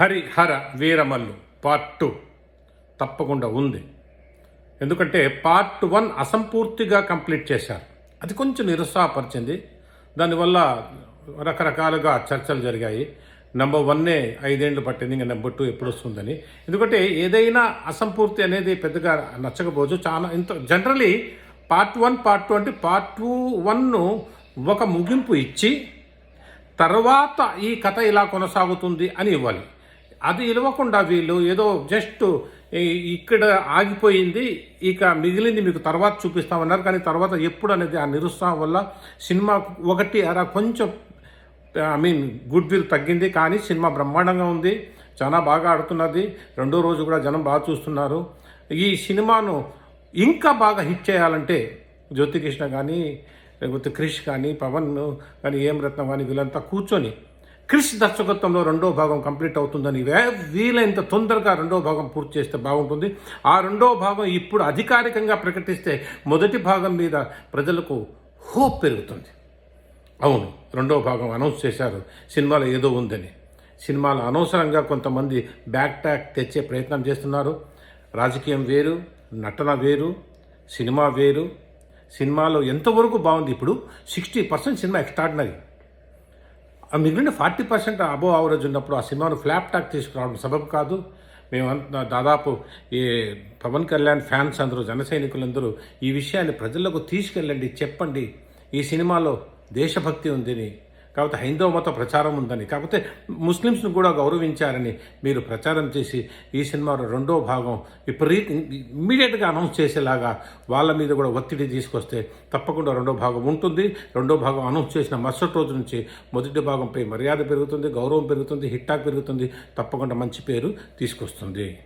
Harihara Veeramallu part two తప్పకుండా ఉంది. ఎందుకంటే పార్ట్ వన్ అసంపూర్తిగా కంప్లీట్ చేశారు. అది కొంచెం నిరుత్సాహపరిచింది. దానివల్ల రకరకాలుగా చర్చలు జరిగాయి. నెంబర్ వన్నే ఐదేండ్లు పట్టింది ఇంకా నెంబర్ టూ ఎప్పుడు వస్తుందని ఎందుకంటే ఏదైనా అసంపూర్తి అనేది పెద్దగా నచ్చకపోవచ్చు. చాలా ఇంత generally part one part two అంటే పార్ట్ టూ వన్ను ఒక ముగింపు ఇచ్చి తర్వాత ఈ కథ ఇలా కొనసాగుతుంది అని ఇవ్వాలి. అది ఇవ్వకుండా వీళ్ళు ఏదో జస్ట్ ఇక్కడ ఆగిపోయింది ఇక మిగిలింది మీకు తర్వాత చూపిస్తామన్నారు. కానీ తర్వాత ఎప్పుడు అనేది ఆ నిరుత్సాహం వల్ల సినిమా ఒకటి అలా కొంచెం ఐ మీన్ గుడ్ విల్ తగ్గింది. కానీ సినిమా బ్రహ్మాండంగా ఉంది చాలా బాగా ఆడుతున్నది. రెండో రోజు కూడా జనం బాగా చూస్తున్నారు. ఈ సినిమాను ఇంకా బాగా హిట్ చేయాలంటే జ్యోతికృష్ణ కానీ లేకపోతే క్రిష్ కానీ పవన్ కానీ ఏం రత్నం కానీ వీళ్ళంతా కూర్చొని క్రిష్ దర్శకత్వంలో రెండో భాగం కంప్లీట్ అవుతుందని వీలైనంత తొందరగా రెండో భాగం పూర్తి చేస్తే బాగుంటుంది. ఆ రెండో భాగం ఇప్పుడు అధికారికంగా ప్రకటిస్తే మొదటి భాగం మీద ప్రజలకు హోప్ పెరుగుతుంది. అవును రెండో భాగం అనౌన్స్ చేశారు. సినిమాలో ఏదో ఉందని. సినిమాలో అనవసరంగా కొంతమంది బ్యాక్ ట్యాక్ తెచ్చే ప్రయత్నం చేస్తున్నారు. రాజకీయం వేరు నటన వేరు సినిమా వేరు. సినిమాలో ఎంతవరకు బాగుంది? ఇప్పుడు సిక్స్టీ పర్సెంట్ సినిమా ఎక్స్ట్రాడినరీ. మిగిలిన ఫార్టీ పర్సెంట్ అబోవ్ అవరేజ్ ఉన్నప్పుడు ఆ సినిమాను ఫ్లాప్ టాక్ తీసుకురావడం సబబు కాదు. మేము అంత దాదాపు ఈ పవన్ కళ్యాణ్ ఫ్యాన్స్ అందరూ జన సైనికులందరూ ఈ విషయాన్ని ప్రజలకు తీసుకెళ్ళండి చెప్పండి. ఈ సినిమాలో దేశభక్తి ఉందని కాకపోతే హైందవ మత ప్రచారం ఉందని. కాకపోతే ముస్లిమ్స్ను కూడా గౌరవించారని మీరు ప్రచారం చేసి ఈ సినిమాలో రెండో భాగం విపరీత ఇమ్మీడియట్గా అనౌన్స్ చేసేలాగా వాళ్ళ మీద కూడా ఒత్తిడి తీసుకొస్తే తప్పకుండా రెండో భాగం ఉంటుంది. రెండో భాగం అనౌన్స్ చేసిన మరుసటి రోజు నుంచి మొదటి భాగంపై మర్యాద పెరుగుతుంది గౌరవం పెరుగుతుంది హిట్టాక్ పెరుగుతుంది. తప్పకుండా మంచి పేరు తీసుకొస్తుంది.